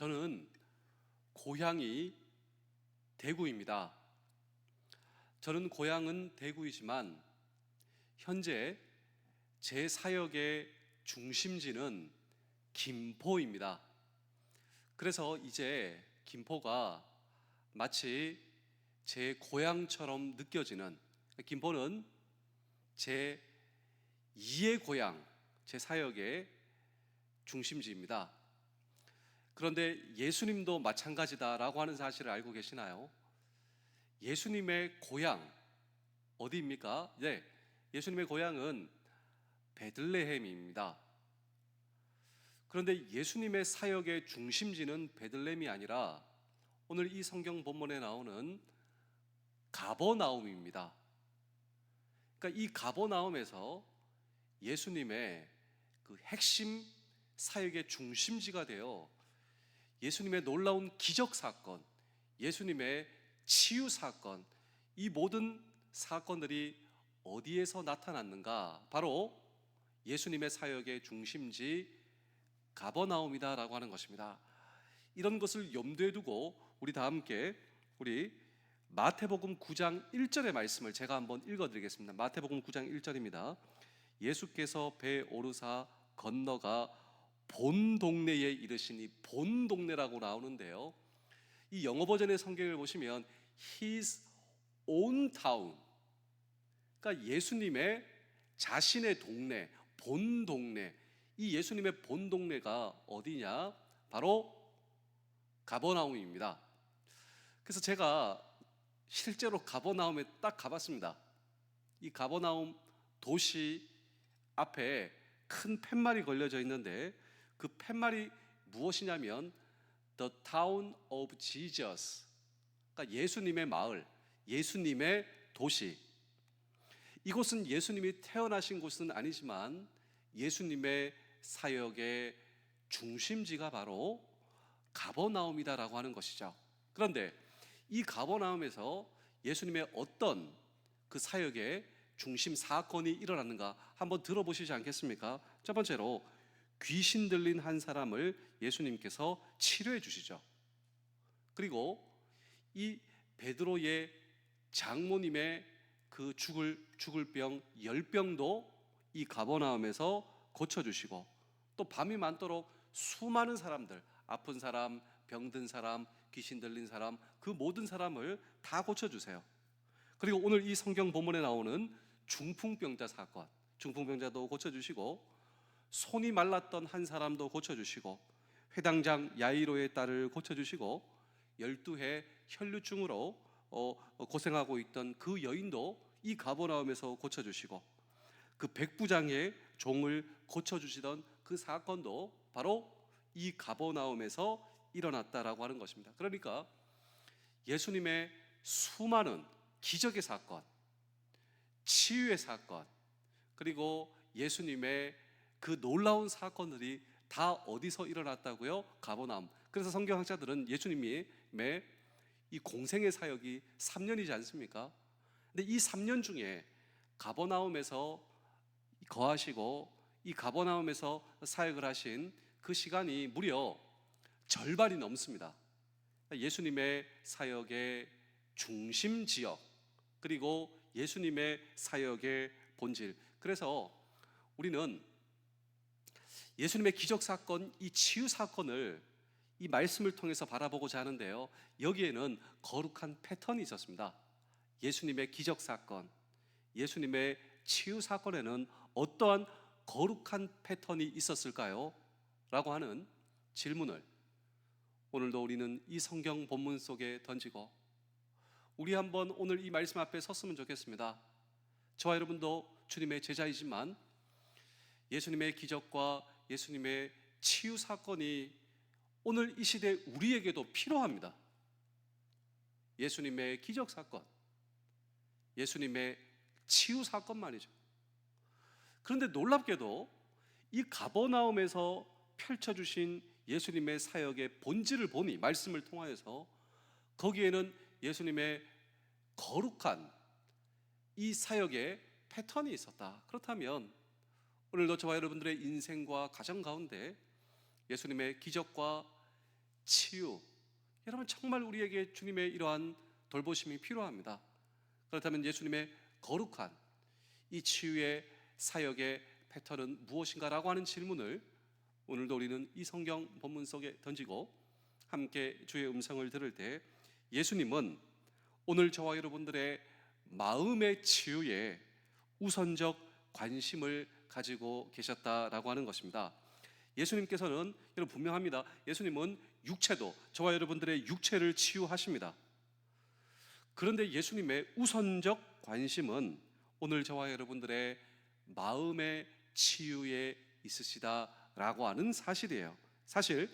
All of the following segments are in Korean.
저는 고향이 대구입니다. 저는 고향은 대구이지만 현재 제 사역의 중심지는 김포입니다. 그래서 이제 김포가 마치 제 고향처럼 느껴지는 김포는 제 2의 고향, 제 사역의 중심지입니다. 그런데 예수님도 마찬가지다라고 하는 사실을 알고 계시나요? 예수님의 고향 어디입니까? 네, 예수님의 고향은 베들레헴입니다. 그런데 예수님의 사역의 중심지는 베들레헴이 아니라 오늘 이 성경 본문에 나오는 가버나움입니다. 그러니까 이 가버나움에서 예수님의 그 핵심 사역의 중심지가 되어 예수님의 놀라운 기적 사건, 예수님의 치유 사건, 이 모든 사건들이 어디에서 나타났는가? 바로 예수님의 사역의 중심지 가버나움이다라고 하는 것입니다. 이런 것을 염두에 두고 우리 다 함께 우리 마태복음 9장 1절의 말씀을 제가 한번 읽어 드리겠습니다. 마태복음 9장 1절입니다. 예수께서 배 오르사 건너가 본 동네에 이르시니 본 동네라고 나오는데요. 이 영어 버전의 성경을 보시면 his own town. 그러니까 예수님의 자신의 동네, 본 동네. 이 예수님의 본 동네가 어디냐? 바로 가버나움입니다. 그래서 제가 실제로 가버나움에 딱 가봤습니다. 이 가버나움 도시 앞에 큰 팻말이 걸려져 있는데 그 팻말이 무엇이냐면 The Town of Jesus. 그러니까 예수님의 마을, 예수님의 도시. 이곳은 예수님이 태어나신 곳은 아니지만 예수님의 사역의 중심지가 바로 가버나움이다라고 하는 것이죠. 그런데 이 가버나움에서 예수님의 어떤 그 사역의 중심 사건이 일어났는가 한번 들어보시지 않겠습니까? 첫 번째로 귀신 들린 한 사람을 예수님께서 치료해 주시죠. 그리고 이 베드로의 장모님의 그 죽을 죽을 병 열병도 이 가버나움에서 고쳐 주시고 또 밤이 많도록 수많은 사람들 아픈 사람, 병든 사람, 귀신 들린 사람 그 모든 사람을 다 고쳐 주세요. 그리고 오늘 이 성경 본문에 나오는 중풍병자 사건, 중풍병자도 고쳐 주시고 손이 말랐던 한 사람도 고쳐 주시고 회당장 야이로의 딸을 고쳐 주시고 열두 해 혈류증으로 어, 고생하고 있던 그 여인도 이 가버나움에서 고쳐 주시고 그 백부장의 종을 고쳐 주시던 그 사건도 바로 이 가버나움에서 일어났다라고 하는 것입니다. 그러니까 예수님의 수많은 기적의 사건, 치유의 사건, 그리고 예수님의 그 놀라운 사건들이 다 어디서 일어났다고요? 가버나움. 그래서 성경학자들은 예수님이 이 공생의 사역이 3년이지 않습니까? 근데 이 3년 중에 가버나움에서 거하시고 이 가버나움에서 사역을 하신 그 시간이 무려 절반이 넘습니다. 예수님의 사역의 중심 지역 그리고 예수님의 사역의 본질. 그래서 우리는 예수님의 기적 사건, 이 치유 사건을 이 말씀을 통해서 바라보고자 하는데요. 여기에는 거룩한 패턴이 있었습니다. 예수님의 기적 사건, 예수님의 치유 사건에는 어떠한 거룩한 패턴이 있었을까요? 라고 하는 질문을 오늘도 우리는 이 성경 본문 속에 던지고 우리 한번 오늘 이 말씀 앞에 섰으면 좋겠습니다. 저와 여러분도 주님의 제자이지만 예수님의 기적과 예수님의 치유 사건이 오늘 이 시대 우리에게도 필요합니다. 예수님의 기적 사건, 예수님의 치유 사건 말이죠. 그런데 놀랍게도 이 가버나움에서 펼쳐주신 예수님의 사역의 본질을 보니 말씀을 통하여서 거기에는 예수님의 거룩한 이 사역의 패턴이 있었다. 그렇다면 오늘도 저와 여러분들의 인생과 가정 가운데 예수님의 기적과 치유. 여러분 정말 우리에게 주님의 이러한 돌보심이 필요합니다. 그렇다면 예수님의 거룩한 이 치유의 사역의 패턴은 무엇인가라고 하는 질문을 오늘도 우리는 이 성경 본문 속에 던지고 함께 주의 음성을 들을 때 예수님은 오늘 저와 여러분들의 마음의 치유에 우선적 관심을 가지고 계셨다라고 하는 것입니다. 예수님께서는 여러분 분명합니다. 예수님은 육체도 저와 여러분들의 육체를 치유하십니다. 그런데 예수님의 우선적 관심은 오늘 저와 여러분들의 마음의 치유에 있으시다라고 하는 사실이에요. 사실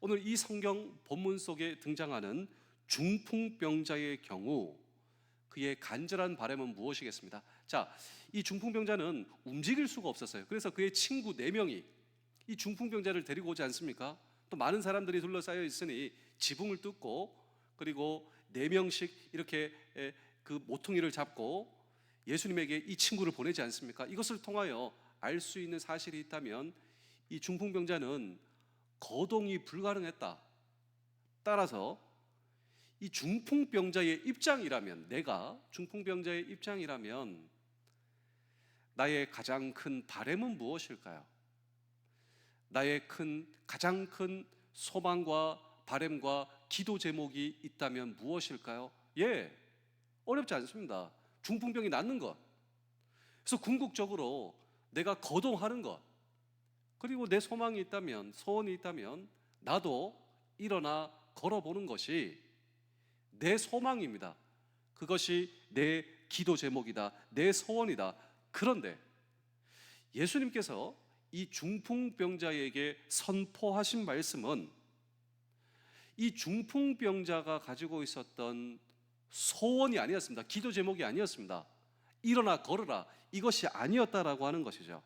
오늘 이 성경 본문 속에 등장하는 중풍병자의 경우 그의 간절한 바람은 무엇이겠습니다. 자, 이 중풍병자는 움직일 수가 없었어요. 그래서 그의 친구 네 명이 이 중풍병자를 데리고 오지 않습니까? 또 많은 사람들이 둘러싸여 있으니 지붕을 뚫고 그리고 네 명씩 이렇게 에, 그 모퉁이를 잡고 예수님에게 이 친구를 보내지 않습니까? 이것을 통하여 알 수 있는 사실이 있다면 이 중풍병자는 거동이 불가능했다. 따라서 이 중풍병자의 입장이라면 내가 중풍병자의 입장이라면 나의 가장 큰 바램은 무엇일까요? 나의 큰 가장 큰 소망과 바램과 기도 제목이 있다면 무엇일까요? 예, 어렵지 않습니다. 중풍병이 낫는 것. 그래서 궁극적으로 내가 거동하는 것. 그리고 내 소망이 있다면, 소원이 있다면 나도 일어나 걸어보는 것이 내 소망입니다. 그것이 내 기도 제목이다. 내 소원이다. 그런데 예수님께서 이 중풍병자에게 선포하신 말씀은 이 중풍병자가 가지고 있었던 소원이 아니었습니다. 기도 제목이 아니었습니다. 일어나 걸어라. 이것이 아니었다라고 하는 것이죠.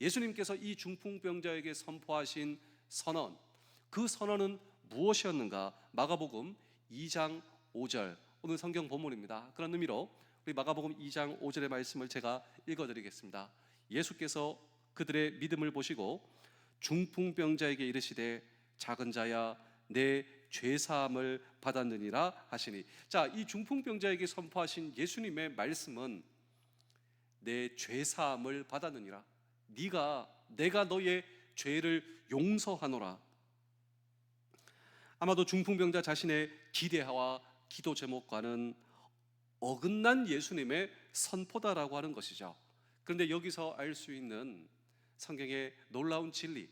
예수님께서 이 중풍병자에게 선포하신 선언, 그 선언은 무엇이었는가? 마가복음 2장 5절. 오늘 성경 본문입니다. 그런 의미로 우리 마가복음 2장 5절의 말씀을 제가 읽어 드리겠습니다. 예수께서 그들의 믿음을 보시고 중풍병자에게 이르시되 작은 자야 내 죄사함을 받았느니라 하시니 자, 이 중풍병자에게 선포하신 예수님의 말씀은 내 죄사함을 받았느니라. 네가 내가 너의 죄를 용서하노라. 아마도 중풍병자 자신의 기대와 기도 제목과는 어긋난 예수님의 선포다라고 하는 것이죠. 그런데 여기서 알 수 있는 성경의 놀라운 진리,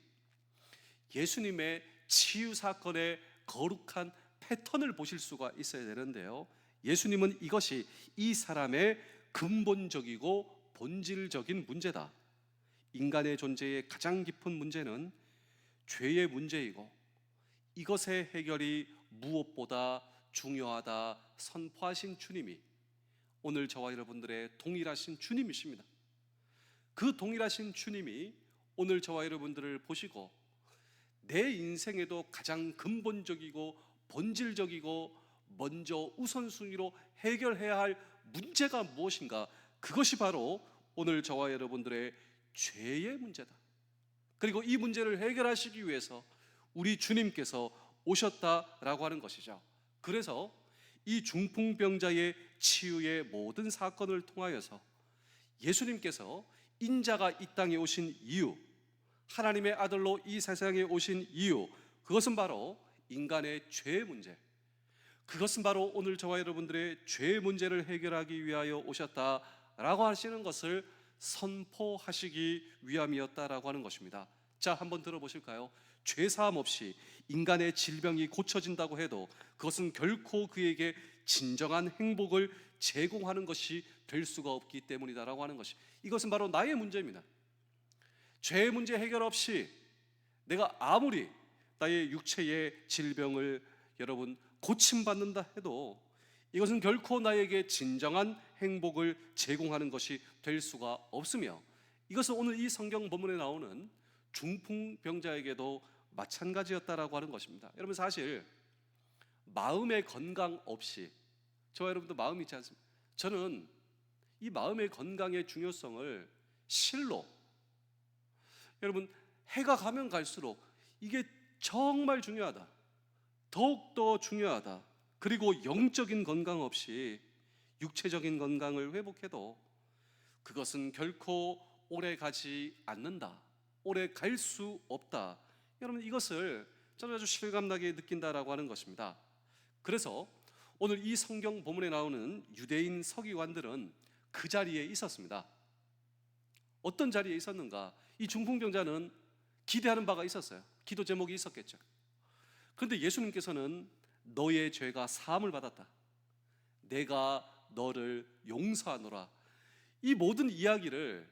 예수님의 치유 사건의 거룩한 패턴을 보실 수가 있어야 되는데요. 예수님은 이것이 이 사람의 근본적이고 본질적인 문제다. 인간의 존재의 가장 깊은 문제는 죄의 문제이고 이것의 해결이 무엇보다 중요하다 선포하신 주님이 오늘 저와 여러분들의 동일하신 주님이십니다. 그 동일하신 주님이 오늘 저와 여러분들을 보시고 내 인생에도 가장 근본적이고 본질적이고 먼저 우선순위로 해결해야 할 문제가 무엇인가? 그것이 바로 오늘 저와 여러분들의 죄의 문제다. 그리고 이 문제를 해결하시기 위해서 우리 주님께서 오셨다라고 하는 것이죠. 그래서 이 중풍병자의 치유의 모든 사건을 통하여서 예수님께서 인자가 이 땅에 오신 이유, 하나님의 아들로 이 세상에 오신 이유, 그것은 바로 인간의 죄 문제. 그것은 바로 오늘 저와 여러분들의 죄 문제를 해결하기 위하여 오셨다라고 하시는 것을 선포하시기 위함이었다라고 하는 것입니다. 자, 한번 들어보실까요? 죄 사함 없이 인간의 질병이 고쳐진다고 해도 그것은 결코 그에게 진정한 행복을 제공하는 것이 될 수가 없기 때문이다라고 하는 것이 이것은 바로 나의 문제입니다. 죄 문제 해결 없이 내가 아무리 나의 육체의 질병을 여러분 고침받는다 해도 이것은 결코 나에게 진정한 행복을 제공하는 것이 될 수가 없으며 이것은 오늘 이 성경 본문에 나오는 중풍병자에게도 마찬가지였다라고 하는 것입니다. 여러분 사실 마음의 건강 없이 저와 여러분도 마음이 있지 않습니까? 저는 이 마음의 건강의 중요성을 실로 여러분 해가 가면 갈수록 이게 정말 중요하다. 더욱더 중요하다. 그리고 영적인 건강 없이 육체적인 건강을 회복해도 그것은 결코 오래 가지 않는다. 오래 갈 수 없다. 여러분 이것을 저는 아주 실감나게 느낀다라고 하는 것입니다. 그래서 오늘 이 성경 본문에 나오는 유대인 서기관들은 그 자리에 있었습니다. 어떤 자리에 있었는가? 이 중풍병자는 기대하는 바가 있었어요. 기도 제목이 있었겠죠. 그런데 예수님께서는 너의 죄가 사함을 받았다. 내가 너를 용서하노라. 이 모든 이야기를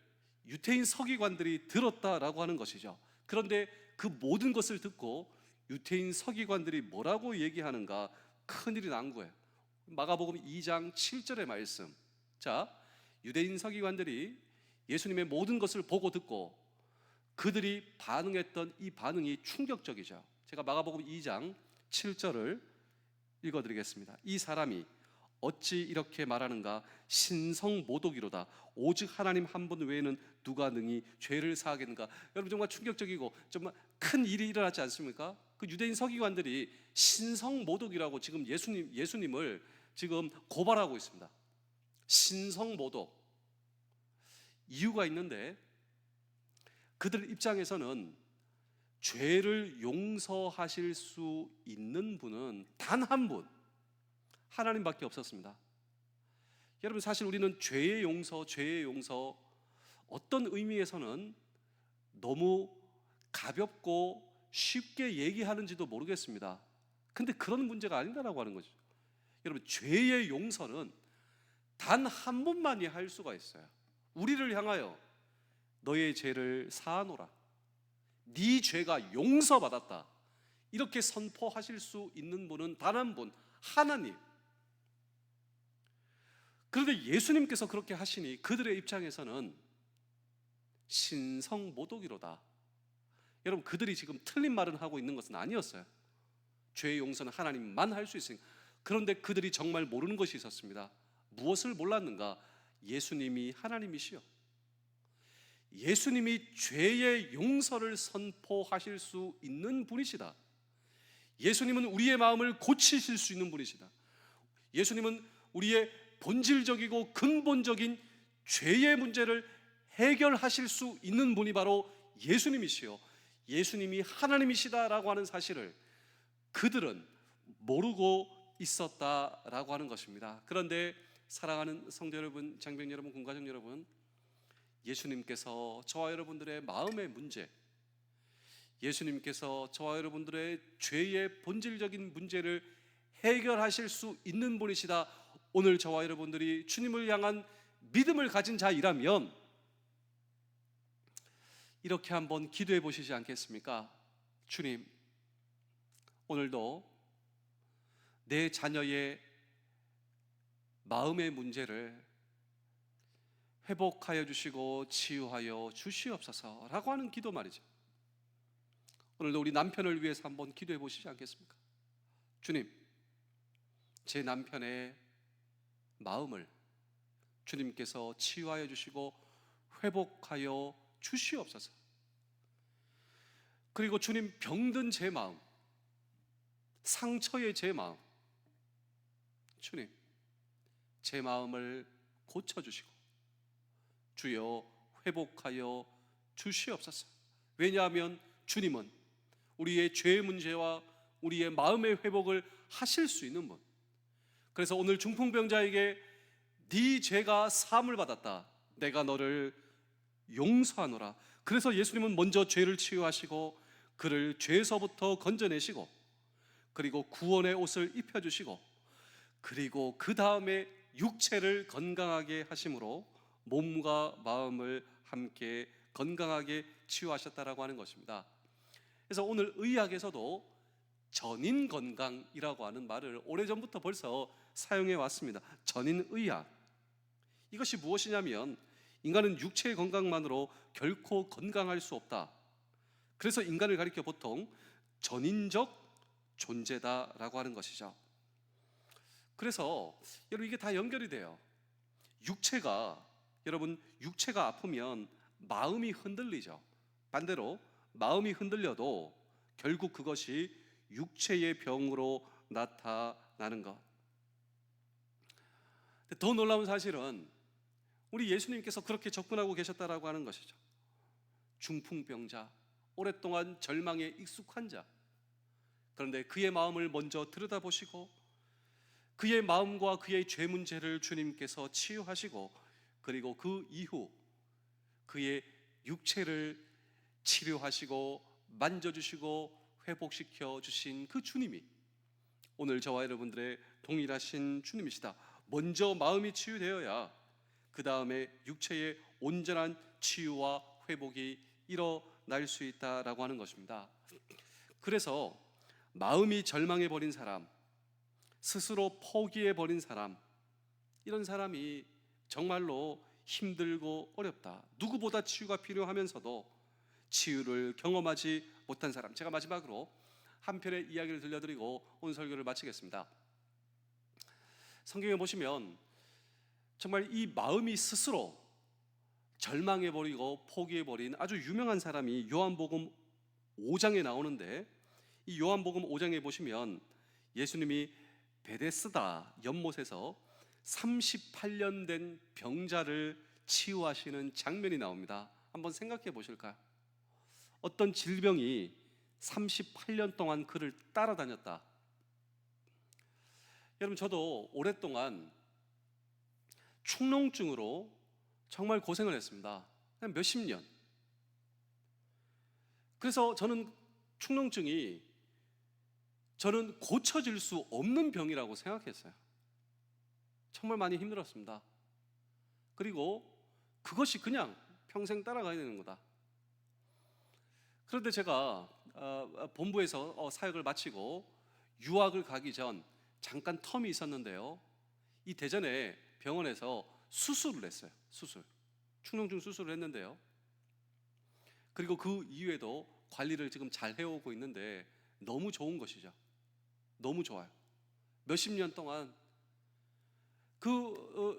유태인 서기관들이 들었다라고 하는 것이죠. 그런데 그 모든 것을 듣고 유태인 서기관들이 뭐라고 얘기하는가 큰일이 난 거예요. 마가복음 2장 7절의 말씀. 자, 유대인 서기관들이 예수님의 모든 것을 보고 듣고 그들이 반응했던 이 반응이 충격적이죠. 제가 마가복음 2장 7절을 읽어 드리겠습니다. 이 사람이 어찌 이렇게 말하는가? 신성 모독이로다. 오직 하나님 한 분 외에는 누가 능히 죄를 사하겠는가? 여러분 정말 충격적이고 정말 큰 일이 일어났지 않습니까? 그 유대인 서기관들이 신성 모독이라고 지금 예수님 예수님을 지금 고발하고 있습니다. 신성 모독. 이유가 있는데 그들 입장에서는 죄를 용서하실 수 있는 분은 단 한 분, 하나님밖에 없었습니다. 여러분 사실 우리는 죄의 용서, 죄의 용서 어떤 의미에서는 너무 가볍고 쉽게 얘기하는지도 모르겠습니다. 근데 그런 문제가 아니다라고 하는 거죠. 여러분 죄의 용서는 단한 분만이 할 수가 있어요. 우리를 향하여 너의 죄를 사하노라. 네 죄가 용서받았다. 이렇게 선포하실 수 있는 분은 단 한 분, 하나님. 그런데 예수님께서 그렇게 하시니 그들의 입장에서는 신성 모독이로다. 여러분 그들이 지금 틀린 말을 하고 있는 것은 아니었어요. 죄의 용서는 하나님만 할 수 있으니까. 그런데 그들이 정말 모르는 것이 있었습니다. 무엇을 몰랐는가? 예수님이 하나님이시여. 예수님이 죄의 용서를 선포하실 수 있는 분이시다. 예수님은 우리의 마음을 고치실 수 있는 분이시다. 예수님은 우리의 본질적이고 근본적인 죄의 문제를 해결하실 수 있는 분이 바로 예수님이시요. 예수님이 하나님이시다라고 하는 사실을 그들은 모르고 있었다라고 하는 것입니다. 그런데 사랑하는 성도 여러분, 장병 여러분, 군가정 여러분, 예수님께서 저와 여러분들의 마음의 문제, 예수님께서 저와 여러분들의 죄의 본질적인 문제를 해결하실 수 있는 분이시다. 오늘 저와 여러분들이 주님을 향한 믿음을 가진 자이라면 이렇게 한번 기도해 보시지 않겠습니까? 주님, 오늘도 내 자녀의 마음의 문제를 회복하여 주시고 치유하여 주시옵소서라고 하는 기도 말이죠. 오늘도 우리 남편을 위해서 한번 기도해 보시지 않겠습니까? 주님, 제 남편의 마음을 주님께서 치유하여 주시고 회복하여 주시옵소서. 그리고 주님 병든 제 마음, 상처의 제 마음, 주님, 제 마음을 고쳐주시고, 주여 회복하여 주시옵소서. 왜냐하면 주님은 우리의 죄 문제와 우리의 마음의 회복을 하실 수 있는 분. 그래서 오늘 중풍병자에게 네 죄가 사함을 받았다. 내가 너를 용서하노라. 그래서 예수님은 먼저 죄를 치유하시고 그를 죄에서부터 건져내시고 그리고 구원의 옷을 입혀 주시고 그리고 그 다음에 육체를 건강하게 하심으로 몸과 마음을 함께 건강하게 치유하셨다라고 하는 것입니다. 그래서 오늘 의학에서도 전인 건강이라고 하는 말을 오래전부터 벌써 사용해 왔습니다. 전인 의학. 이것이 무엇이냐면 인간은 육체의 건강만으로 결코 건강할 수 없다. 그래서 인간을 가리켜 보통 전인적 존재다라고 하는 것이죠. 그래서 여러분 이게 다 연결이 돼요. 육체가 여러분 육체가 아프면 마음이 흔들리죠. 반대로 마음이 흔들려도 결국 그것이 육체의 병으로 나타나는 것. 더 놀라운 사실은 우리 예수님께서 그렇게 접근하고 계셨다라고 하는 것이죠. 중풍병자, 오랫동안 절망에 익숙한 자. 그런데 그의 마음을 먼저 들여다보시고 그의 마음과 그의 죄 문제를 주님께서 치유하시고 그리고 그 이후 그의 육체를 치료하시고 만져주시고 회복시켜 주신 그 주님이 오늘 저와 여러분들의 동일하신 주님이시다. 먼저 마음이 치유되어야 그 다음에 육체의 온전한 치유와 회복이 일어날 수 있다라고 하는 것입니다. 그래서 마음이 절망해 버린 사람, 스스로 포기해 버린 사람, 이런 사람이 정말로 힘들고 어렵다. 누구보다 치유가 필요하면서도 치유를 경험하지 못한 사람. 제가 마지막으로 한 편의 이야기를 들려드리고 오늘 설교를 마치겠습니다. 성경에 보시면 정말 이 마음이 스스로 절망해 버리고 포기해 버린 아주 유명한 사람이 요한복음 5장에 나오는데 이 요한복음 5장에 보시면 예수님이 베데스다 연못에서 38년 된 병자를 치유하시는 장면이 나옵니다. 한번 생각해 보실까요? 어떤 질병이 38년 동안 그를 따라다녔다. 여러분 저도 오랫동안 축농증으로 정말 고생을 했습니다. 몇십 년. 그래서 저는 축농증이 저는 고쳐질 수 없는 병이라고 생각했어요. 정말 많이 힘들었습니다. 그리고 그것이 그냥 평생 따라가야 되는 거다. 그런데 제가 어, 본부에서 어, 사역을 마치고 유학을 가기 전 잠깐 텀이 있었는데요. 이 대전에 병원에서 수술을 했어요. 수술. 축농증 수술을 했는데요. 그리고 그 이후에도 관리를 지금 잘 해오고 있는데 너무 좋은 것이죠. 너무 좋아요. 몇십 년 동안 그 어,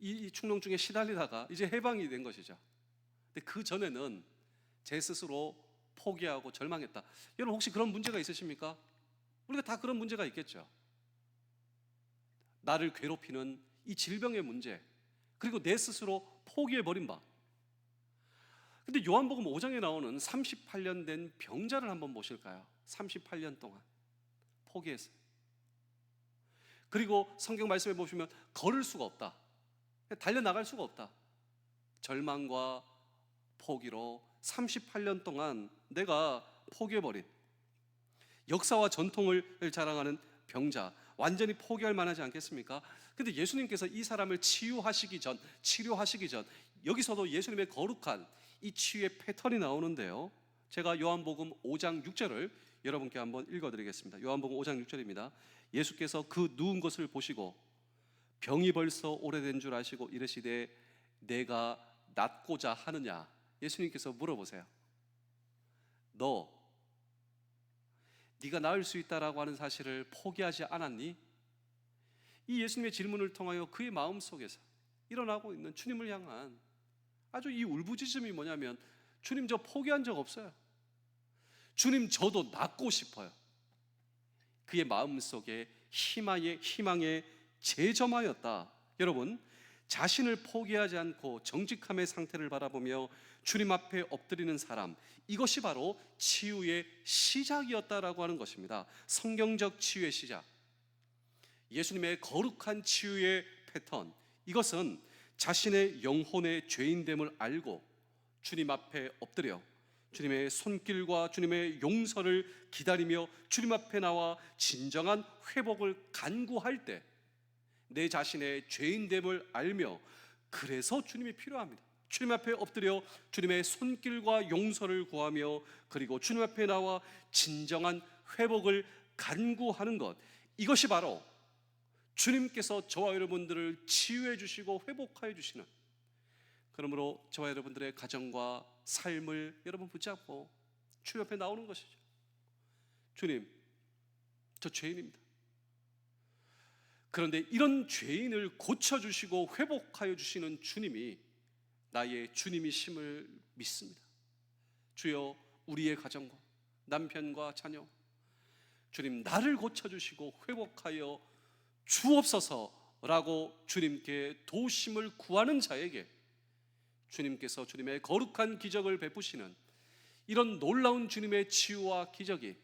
이, 이 축농증에 시달리다가 이제 해방이 된 것이죠. 근데 그 전에는 제 스스로 포기하고 절망했다. 여러분 혹시 그런 문제가 있으십니까? 우리가 다 그런 문제가 있겠죠. 나를 괴롭히는 이 질병의 문제, 그리고 내 스스로 포기해 버린 바. 근데 요한복음 5장에 나오는 38년 된 병자를 한번 보실까요? 38년 동안 포기했어요. 그리고 성경 말씀에 보시면 걸을 수가 없다. 달려 나갈 수가 없다. 절망과 포기로 38년 동안 내가 포기해버린 역사와 전통을 자랑하는 병자 완전히 포기할 만하지 않겠습니까? 근데 예수님께서 이 사람을 치유하시기 전, 치료하시기 전 여기서도 예수님의 거룩한 이 치유의 패턴이 나오는데요. 제가 요한복음 5장 6절을 여러분께 한번 읽어 드리겠습니다. 요한복음 5장 6절입니다. 예수께서 그 누운 것을 보시고 병이 벌써 오래된 줄 아시고 이르시되 내가 낫고자 하느냐? 예수님께서 물어보세요. 너 네가 나을 수 있다라고 하는 사실을 포기하지 않았니? 이 예수님의 질문을 통하여 그의 마음 속에서 일어나고 있는 주님을 향한 아주 이 울부짖음이 뭐냐면 주님 저 포기한 적 없어요. 주님 저도 낫고 싶어요. 그의 마음 속에 희망의 희망의 재점하였다. 여러분 자신을 포기하지 않고 정직함의 상태를 바라보며 주님 앞에 엎드리는 사람 이것이 바로 치유의 시작이었다라고 하는 것입니다. 성경적 치유의 시작. 예수님의 거룩한 치유의 패턴 이것은 자신의 영혼의 죄인됨을 알고 주님 앞에 엎드려 주님의 손길과 주님의 용서를 기다리며 주님 앞에 나와 진정한 회복을 간구할 때 내 자신의 죄인됨을 알며 그래서 주님이 필요합니다. 주님 앞에 엎드려 주님의 손길과 용서를 구하며 그리고 주님 앞에 나와 진정한 회복을 간구하는 것 이것이 바로 주님께서 저와 여러분들을 치유해 주시고 회복하여 주시는 그러므로 저와 여러분들의 가정과 삶을 여러분 붙잡고 주님 앞에 나오는 것이죠. 주님, 저 죄인입니다. 그런데 이런 죄인을 고쳐주시고 회복하여 주시는 주님이 나의 주님이심을 믿습니다. 주여 우리의 가정과 남편과 자녀 주님 나를 고쳐 주시고 회복하여 주옵소서라고 주님께 도우심을 구하는 자에게 주님께서 주님의 거룩한 기적을 베푸시는 이런 놀라운 주님의 치유와 기적이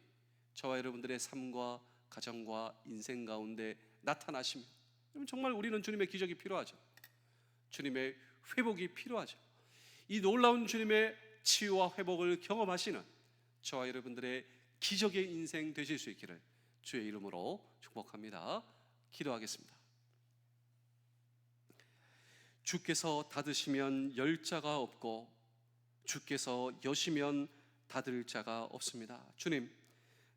저와 여러분들의 삶과 가정과 인생 가운데 나타나시면 여러분, 정말 우리는 주님의 기적이 필요하죠. 주님의 회복이 필요하죠. 이 놀라운 주님의 치유와 회복을 경험하시는 저와 여러분들의 기적의 인생 되실 수 있기를 주의 이름으로 축복합니다. 기도하겠습니다. 주께서 닫으시면 열 자가 없고 주께서 여시면 닫을 자가 없습니다. 주님,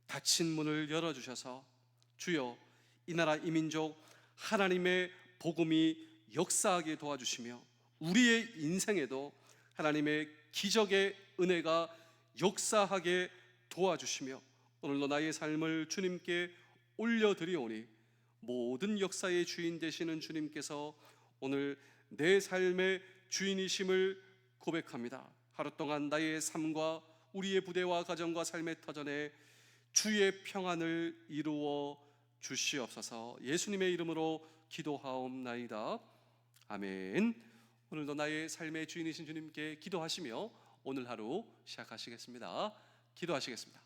닫힌 문을 열어 주셔서 주여 이 나라 이 민족 하나님의 복음이 역사하게 도와주시며 우리의 인생에도 하나님의 기적의 은혜가 역사하게 도와주시며 오늘도 나의 삶을 주님께 올려드리오니 모든 역사의 주인 되시는 주님께서 오늘 내 삶의 주인이심을 고백합니다. 하루 동안 나의 삶과 우리의 부대와 가정과 삶의 터전에 주의 평안을 이루어 주시옵소서. 예수님의 이름으로 기도하옵나이다. 아멘. 오늘도 나의 삶의 주인이신 주님께 기도하시며 오늘 하루 시작하시겠습니다. 기도하시겠습니다.